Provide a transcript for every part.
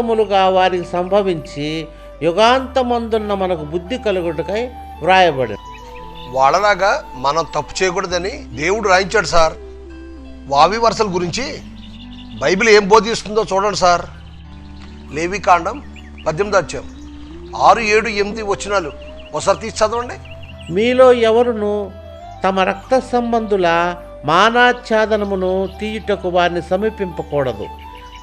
ములుగా వారికి సంభవించి యుగాంతమందున్న మనకు బుద్ధి కలుగుటకై వ్రాయబడి వాళ్ళలాగా మనం తప్పు చేయకూడదని దేవుడు రాయించాడు సార్. వావి వరుసల గురించి బైబిల్ ఏం బోధిస్తుందో చూడండి సార్. లేవి కాండం పద్దెనిమిది వచ్చాం ఆరు ఏడు ఎనిమిది వచ్చినాలు ఒకసారి తీసి చదవండి. మీలో ఎవరును తమ రక్త సంబంధుల మానాచ్ఛాదనమును తీయుటకు వారిని సమీపింపకూడదు.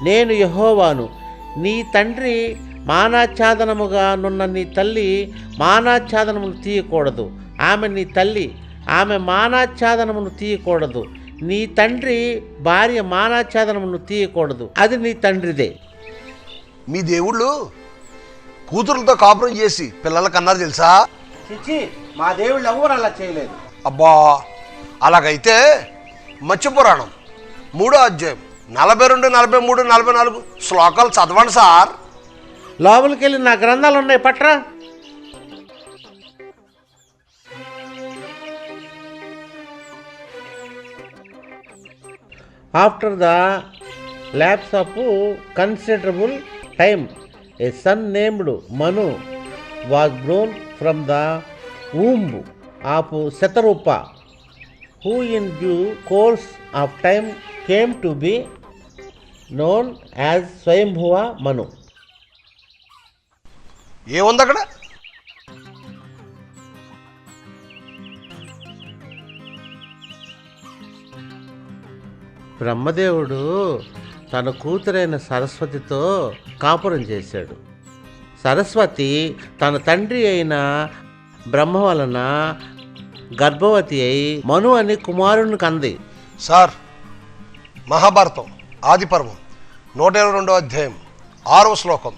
నేను యహోవాను. నీ తండ్రి మానాచ్ఛాదనముగా నున్న నీ తల్లి మానాచ్ఛాదనమును తీయకూడదు. ఆమె నీ తల్లి ఆమె మానాచ్ఛాదనమును తీయకూడదు. నీ తండ్రి భార్య మానాచ్ఛాదనమును తీయకూడదు. అది నీ తండ్రిదే. మీ దేవుళ్ళు కూతురులతో కాపురం చేసి పిల్లలకి అన్నారు తెలుసా? మా దేవుళ్ళు ఎవరు అలా చేయలేదు? అబ్బా అలాగైతే మత్స్య పురాణం మూడో అధ్యాయం. నలభై రెండు నలభై మూడు నలభై నాలుగు శ్లోకాలు చదవండి సార్. లోపలికి వెళ్ళి నా గ్రంథాలు ఉన్నాయి పట్రా. After the lapse of considerable time a son named Manu was born from the womb of Shatarupa who in due course of time came to be known as Swayambhuva Manu ఏముంది అక్కడ? బ్రహ్మదేవుడు తన కూతురైన సరస్వతితో కాపురం చేశాడు. సరస్వతి తన తండ్రి అయిన బ్రహ్మ వలన గర్భవతి అయి మను అని కుమారుని కంది. సార్ మహాభారతం. ఆది పర్వం నూట ఇరవై రెండో అధ్యాయం ఆరవ శ్లోకం.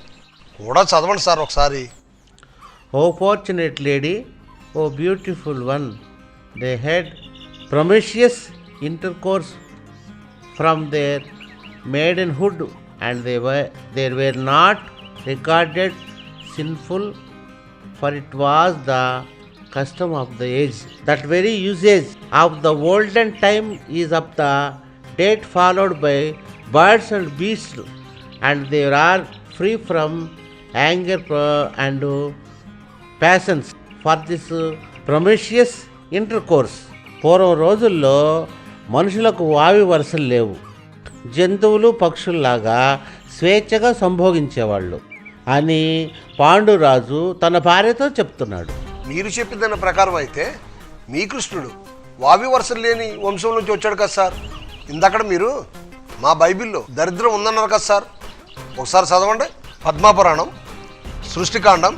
కూడా చదవండి సార్ ఒకసారి. O fortunate lady O beautiful one they had promiscuous intercourse from their maidenhood and they there were not recorded sinful for it was the custom of the age that very usage of the olden time is of the date followed by birds and beasts and they are free from anger and passions for this promiscuous intercourse పూర్వం రోజుల్లో మనుషులకు వావి వరుసలు లేవు. జంతువులు పక్షుల్లాగా స్వేచ్ఛగా సంభోగించేవాళ్ళు అని పాండురాజు తన భార్యతో చెప్తున్నాడు. మీరు చెప్పిన దాని ప్రకారం అయితే మీ కృష్ణుడు వావి వరుసలు లేని వంశం నుంచి వచ్చాడు కదా సార్. ఇందక్కడ మీరు మా బైబిల్లో దరిద్రం ఉందన్నారు కదా సార్. ఒకసారి చదవండి. పద్మాపురాణం సృష్టికాండం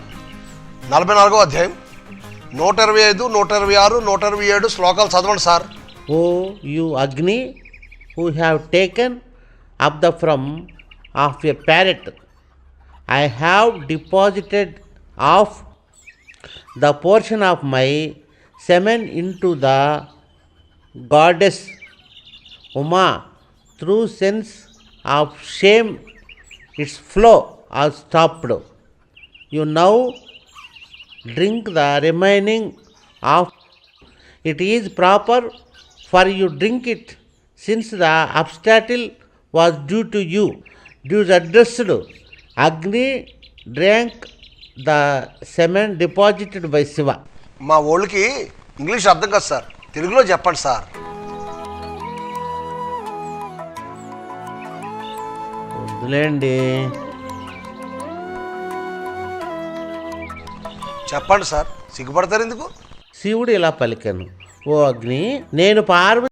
నలభై నాలుగో అధ్యాయం నూట ఇరవై ఐదు నూట ఇరవై ఆరు నూట ఇరవై ఏడు శ్లోకాలు చదవండి sir. O you Agni who have taken up the from of a parrot. I have deposited of the portion of my semen into the goddess. Uma through sense of shame its flow uh stopped you now drink the remaining of it is proper for you drink it since the obstacle was due to you due addressed Agni drank the semen deposited by Shiva మా ఓళ్ళకి English అర్థం కాదు sir. తెలుగులో చెప్పండి sir. వద్దులేండి చెప్పండి sir సిగ్గుపడతారు ఎందుకు? శివుడు ఇలా పలికాను. ఓ అగ్ని నేను పార్వతి